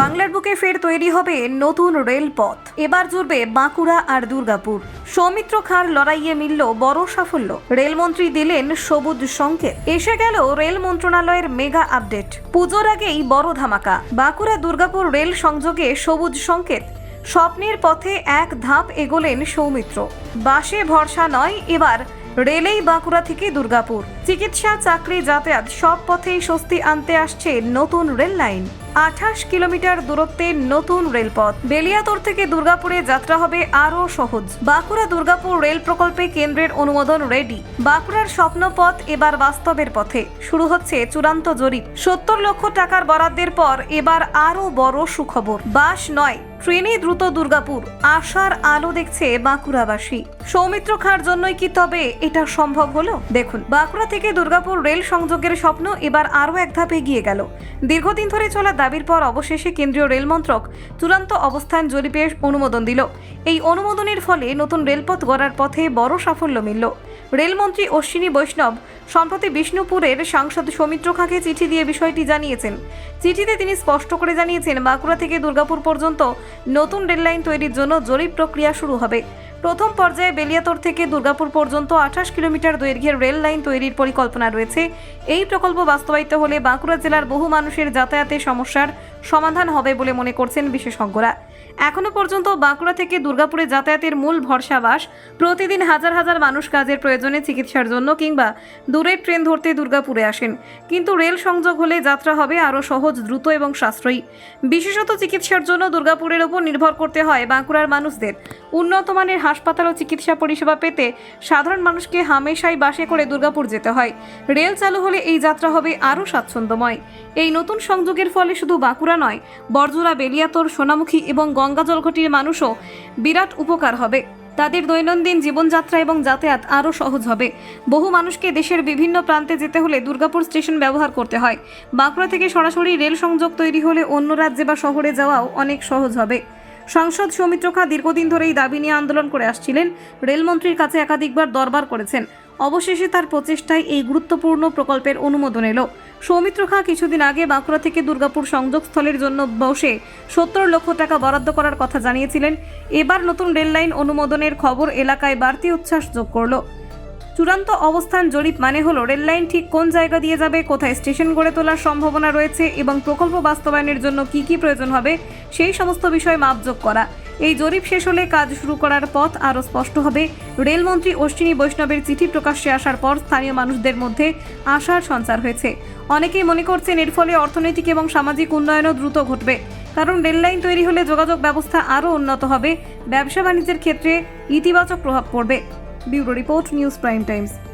বাংলার বুকে ফের তৈরি হবে নতুন রেলপথ। এবার জুড়বে বাঁকুড়া আর দুর্গাপুর। সৌমিত্র খাঁর লড়াইয়ে মিলল বড় সাফল্য। রেলমন্ত্রী দিলেন সবুজ সংকেত। এসে গেল রেল মন্ত্রণালয়ের মেগা আপডেট। পুজোর আগেই বড় ধামাকা। বাঁকুড়া দুর্গাপুর রেল সংযোগে সবুজ সংকেত। স্বপ্নের পথে এক ধাপ এগোলেন সৌমিত্র। বাসে ভরসা নয় এবার রেলেই বাঁকুড়া থেকে দুর্গাপুর। চিকিৎসা, চাকরি, যাতায়াত সব পথেই স্বস্তি আনতে আসছে নতুন রেল লাইন। আঠাশ কিলোমিটার দূরত্বে নতুন রেলপথ। বেলিয়াতর থেকে দুর্গাপুরে যাত্রা হবে আরও সহজ। বাঁকুড়া দুর্গাপুর রেল প্রকল্পে কেন্দ্রের অনুমোদন রেডি। বাঁকুড়ার স্বপ্নপথ এবার বাস্তবের পথে। শুরু হচ্ছে চূড়ান্ত জরিপ। সত্তর লক্ষ টাকার বরাদ্দের পর এবার আরও বড় সুখবর। বাস নয় ট্রেনে দ্রুত দুর্গাপুর। আশার আলো দেখছে বাঁকুড়াবাসী। সৌমিত্র খাঁর জন্যই কি তবে এটা সম্ভব হলো? দেখুন, বাঁকুড়া থেকে দুর্গাপুর রেল সংযোগের স্বপ্ন এবার আরও এক ধাপ এগিয়ে গেল। দীর্ঘদিন ধরে চলা দাবির পর অবশেষে কেন্দ্রীয় রেল মন্ত্রক চূড়ান্ত অবস্থান জরিপে অনুমোদন দিল। এই অনুমোদনের ফলে নতুন রেলপথ গড়ার পথে বড় সাফল্য মিলল। রেলমন্ত্রী অশ্বিনী বৈষ্ণব সম্প্রতি বিষ্ণুপুরের সাংসদ সৌমিত্র খাঁকে চিঠি দিয়ে বিষয়টি জানিয়েছেন। চিঠিতে তিনি স্পষ্ট করে জানিয়েছেন, বাঁকুড়া থেকে দুর্গাপুর পর্যন্ত নতুন রেললাইন তৈরির জন্য জরিপ প্রক্রিয়া শুরু হবে। প্রথম পর্যায়ে বেলিয়াতর থেকে দুর্গাপুর পর্যন্ত আঠাশ কিলোমিটার দৈর্ঘ্যের রেল লাইন তৈরির পরিকল্পনা রয়েছে। এই প্রকল্প বাস্তবায়িত হলে বাঁকুড়া জেলার বহু মানুষের যাতায়াতের সমস্যার সমাধান হবে বলে মনে করছেন বিশেষজ্ঞরা। এখনও পর্যন্ত বাঁকুড়া থেকে দুর্গাপুরে যাতায়াতের মূল ভরসা বাস প্রতিদিন হাজার হাজার মানুষ কাজের প্রয়োজনে চিকিৎসার জন্য কিংবা দূরের ট্রেন ধরতে দুর্গাপুরে আসেন। কিন্তু রেল সংযোগ হলে যাত্রা হবে আরও সহজ, দ্রুত এবং সাশ্রয়ী। বিশেষত চিকিৎসার জন্য দুর্গাপুরের ওপর নির্ভর করতে হয় বাঁকুড়ার মানুষদের। উন্নত মানের হাসপাতাল ও চিকিৎসা পরিষেবা পেতে সাধারণ মানুষকে হামেশাই বাসে করে দুর্গাপুর যেতে হয়। রেল চালু হলে এই যাত্রা হবে আরও স্বাচ্ছন্দ্যময়। এই নতুন সংযোগের ফলে শুধু বাঁকুড়া নয়, বরজোড়া বেলিয়াতর, সোনামুখী এবং গঙ্গা জলঘটির মানুষও বিরাট উপকার হবে। তাদের দৈনন্দিন জীবনযাত্রা এবং যাতায়াত আরও সহজ হবে। বহু মানুষকে দেশের বিভিন্ন প্রান্তে যেতে হলে দুর্গাপুর স্টেশন ব্যবহার করতে হয়। বাঁকুড়া থেকে সরাসরি রেল সংযোগ তৈরি হলে অন্য রাজ্যে বা শহরে যাওয়াও অনেক সহজ হবে। সাংসদ সৌমিত্র খা দীর্ঘদিন ধরে এই দাবি নিয়ে আন্দোলন করে আসছিলেন। রেলমন্ত্রীর কাছে একাধিকবার দরবার করেছেন। অবশেষে তার প্রচেষ্টায় এই গুরুত্বপূর্ণ প্রকল্পের অনুমোদন এলো। সৌমিত্র খাঁ কিছুদিন আগে বাঁকুড়া থেকে দুর্গাপুর সংযোগস্থলের জন্য বসে সত্তর লক্ষ টাকা বরাদ্দ করার কথা জানিয়েছিলেন। এবার নতুন রেললাইন অনুমোদনের খবর এলাকায় বাড়তি উচ্ছ্বাস যোগ করল। চূড়ান্ত অবস্থান জরিপ মানে হলো রেললাইন ঠিক কোন জায়গা দিয়ে যাবে, কোথায় স্টেশন গড়ে তোলার সম্ভাবনা রয়েছে এবং প্রকল্প বাস্তবায়নের জন্য কি কি প্রয়োজন হবে, সেই সমস্ত বিষয় মাপযোগ করা। এই জরিপ শেষ হলে কাজ শুরু করার পথ আরও স্পষ্ট হবে। রেলমন্ত্রী অশ্বিনী বৈষ্ণবের চিঠি প্রকাশ্যে আসার পর স্থানীয় মানুষদের মধ্যে আশার সঞ্চার হয়েছে। অনেকেই মনে করছেন এর ফলে অর্থনৈতিক এবং সামাজিক উন্নয়নও দ্রুত ঘটবে। কারণ রেললাইন তৈরি হলে যোগাযোগ ব্যবস্থা আরও উন্নত হবে। ব্যবসা বাণিজ্যের ক্ষেত্রে ইতিবাচক প্রভাব পড়বে। Bureau report news prime times